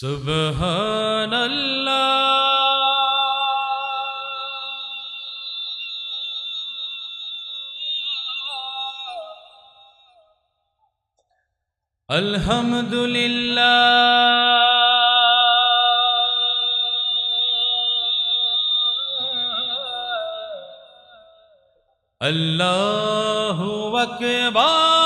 سبحان اللہ۔ الحمد للہ اللہ اکبر۔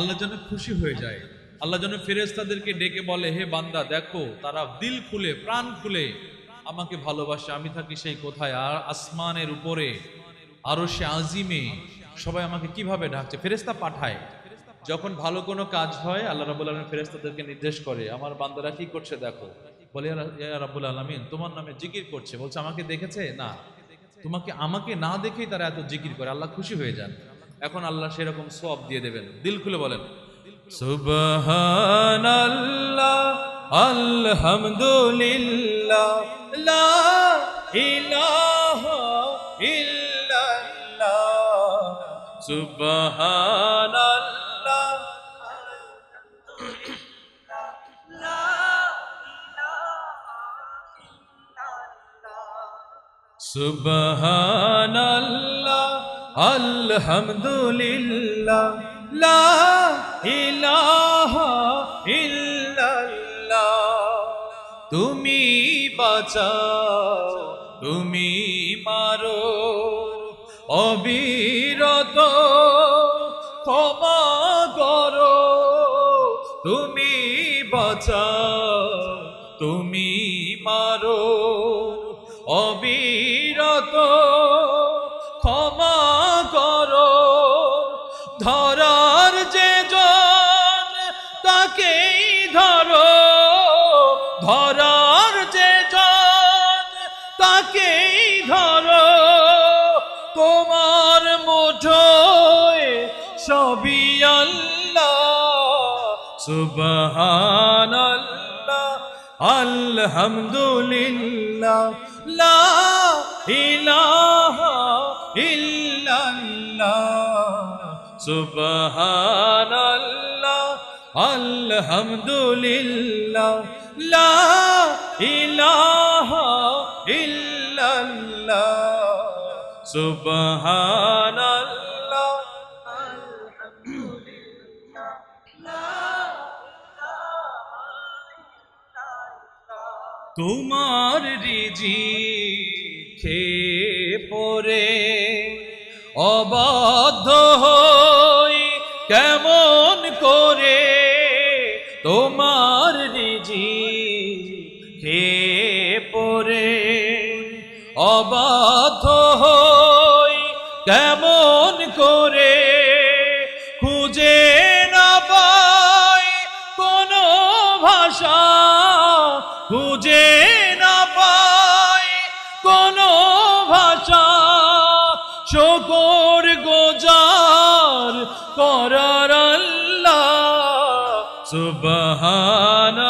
আল্লাহ যেন খুশি হয়ে যায়। আল্লাহ যেন ফেরেস্তাদেরকে ডেকে বলে, হে বান্দা, দেখো, তারা দিল খুলে, প্রাণ খুলে, আমাকে ভালোবাসে, আমি থাকি সেই কোথায়? আর আসমানের উপরে, আরও সে আজিমে, সবাই আমাকে কীভাবে ডাকছে? ফেরেস্তা পাঠায়। যখন ভালো কোনো কাজ হয়, আল্লাহ রাবুল আলম ফেরেস্তাদেরকে নির্দেশ করে, আমার বান্দারা কি করছে দেখো? বলে রাবুল আলমিন, তোমার নামে জিকির করছে। বলছে, আমাকে দেখেছে? না। তোমাকে, আমাকে না দেখেই তারা এত জিকির করে, আল্লাহ খুশি হয়ে যান। এখন আল্লাহ সেরকম সব দিয়ে দেবেন। দিল খুলে বলেন। সুবহানাল্লাহ আলহামদুলিল্লাহ লা আলহামদুলিল্লাহ তুমি বাঁচাও তুমি মারো অবিরত ক্ষমা করো। তুমি বাঁচাও তুমি মারো অবিরত ক্ষমা করো। ধরার যে জন তাকেই ধরো। ধরার যে জন তাকেই ধরো। তোমার মুঠোয় সবই আল্লাহ, সুবহানাল্লাহ, আলহামদুলিল্লাহ, লা ইলাহা সুবহানাল্লাহ আলহামদুলিল্লাহ লা ইলাহা ইল্লাল্লাহ সুবহানাল্লাহ তোমার রিজি খেয়ে পরে অবাধ্য খেয়ে পরে অবাধ্য হই কেমন করে খুঁজে না পাই কোনো ভাষা, খুঁজে না পাই কোনো ভাষা। শকর গোজার করার আল্লাহ সুবহান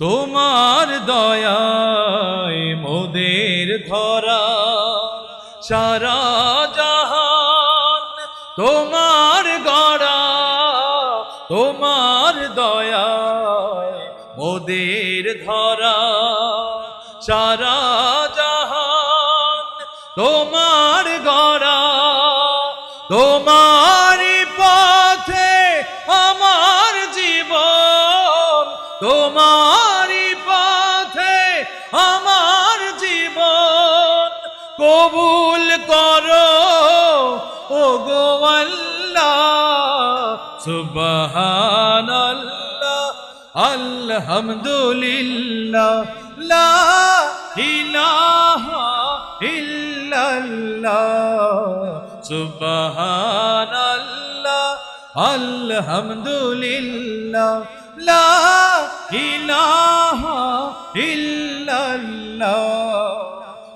তোমার দয়ায় মোদের ধরা, সারা জাহান তোমার গড়া, তোমার দয়ায় মোদের ধরা, সারা জাহান তোমার গড়া তোমার পথে আমার জীবন তোমারই কবুল করো ও গো আল্লাহ, সুবহানাল্লাহ, আলহামদুলিল্লাহ, লা ইলাহা ইল্লাল্লাহ, সুবহানাল্লাহ, আলহামদুলিল্লাহ, লা ইলাহা ইল্লাল্লাহ।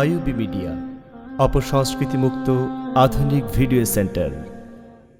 আইউবি মিডিয়া অপসংস্কৃতি মুক্ত আধুনিক ভিডিও সেন্টার।